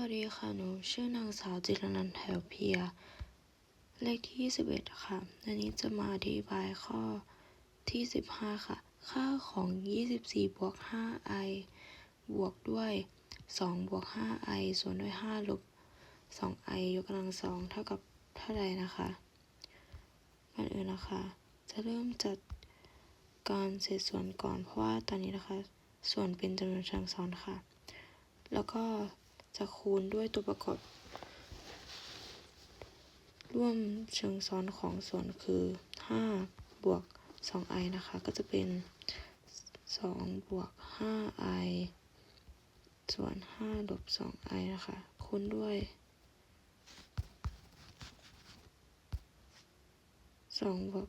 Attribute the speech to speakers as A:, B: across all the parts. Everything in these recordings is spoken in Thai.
A: วัสดีค่ะ หนูชื่อนางสาวจิรนันท์แถวเพีย เลขที่ 21 ค่ะ อันนี้จะมาอธิบายข้อที่ 15 ค่ะ ค่าของ 24 บวก 5i บวกด้วย 2 บวก 5i ส่วนด้วย 5 ลบ 2i ยกกำลังสองเท่ากับเท่าใดนะคะก่อนอื่นนะคะ จะเริ่มจัดการเศษส่วนก่อน เพราะว่าตอนนี้นะคะ ส่วนเป็นจำนวนเชิงซ้อนค่ะ แล้วก็ จะคูณด้วยตัวประกอบ ร่วมเชิงซ้อนของส่วนคือ 5 บวก 2i นะคะ ก็จะเป็น 2 บวก 5i ส่วน 5 ลบ 2i นะคะ คูณด้วย 2 บวก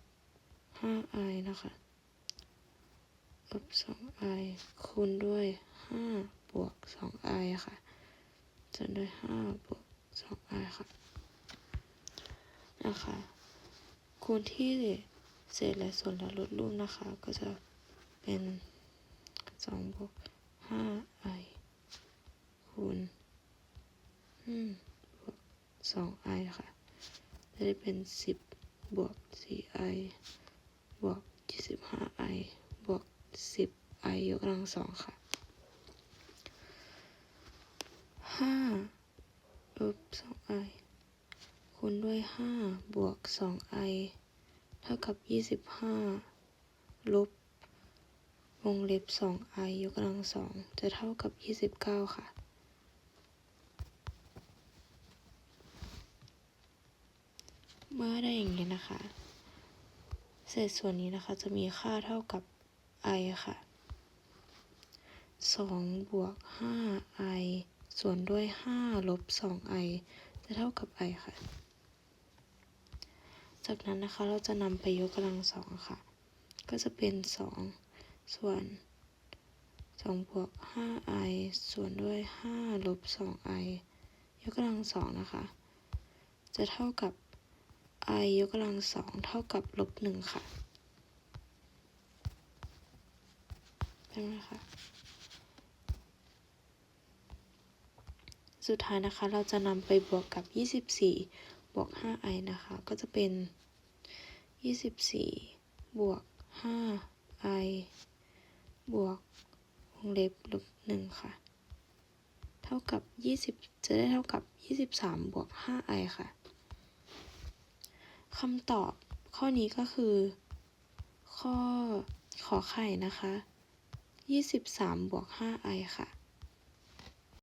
A: 5i นะคะ ลบ 2i คูณด้วย 5 บวก 2i ค่ะ ส่วนด้วย5บวก 2i ค่ะนะคะคูณที่เศษและส่วนและลดรูปนะคะ ก็จะเป็น2บวก 5i คูณบวก 2i ค่ะ จะได้เป็น10บบวก 4i บวก 25i บห้าไอบวก 10i ยกกำลังสองค่ะ ห้าลบ สองไอคูณด้วยห้าบวกสองไอเท่ากับยี่สิบห้าลบ วงเล็บสองไอยกกำลังสองจะเท่ากับยี่สิบเก้าค่ะ เมื่อได้อย่างนี้นะคะ เศษส่วนนี้นะคะจะมีค่าเท่ากับ i ค่ะสองบวกห้า i ส่วนด้วย 5 ลบ 2i จะเท่ากับ i ค่ะ จากนั้นนะคะเราจะนำไปยกกำลังสองค่ะ ก็จะเป็น 2 ส่วน 2 บวก 5i ส่วนด้วย 5 ลบ 2i ยกกำลังสองนะคะ จะเท่ากับ i ยกกำลังสองเท่ากับลบ1ค่ะใช่ไหมคะ สุดท้ายนะคะเราจะนำไปบวกกับ 24 บวก 5i นะคะ ก็จะเป็น 24 บวก 5i บวกวงเล็บลบ1ค่ะ เท่ากับ 20 จะได้เท่ากับ 23 บวก 5i ค่ะคำตอบข้อนี้ก็คือ ข้อขอไข่นะคะ 23 บวก 5i ค่ะ